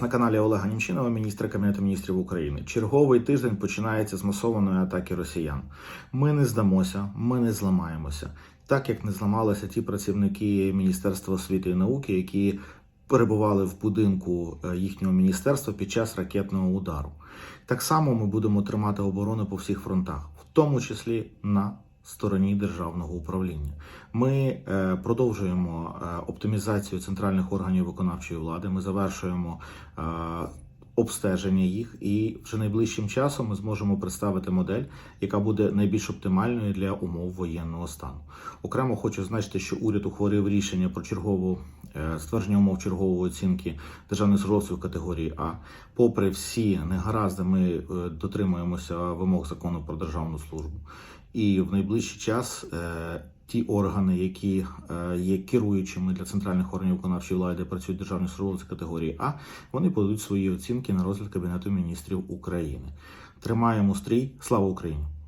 На каналі Олега Німчинова, міністра Кабінету міністрів України. Черговий тиждень починається з масованої атаки росіян. Ми не здамося, ми не зламаємося. Так як не зламалися ті працівники Міністерства освіти і науки, які перебували в будинку е, їхнього міністерства під час ракетного удару. Так само ми будемо тримати оборону по всіх фронтах, в тому числі на стороні державного управління. Ми е, продовжуємо е, оптимізацію центральних органів виконавчої влади. Ми завершуємо е, обстеження їх, і вже найближчим часом ми зможемо представити модель, яка буде найбільш оптимальною для умов воєнного стану. Окремо хочу значити, що уряд ухвалив рішення про чергову ствердження умов чергової оцінки державних службовців категорії А. Попри всі негаразди, ми е, дотримуємося вимог закону про державну службу. І в найближчий час е, ті органи, які е, є керуючими для центральних органів виконавчої влади, де працюють державні службовці категорії А, вони подадуть свої оцінки на розгляд Кабінету міністрів України. Тримаємо стрій. Слава Україні!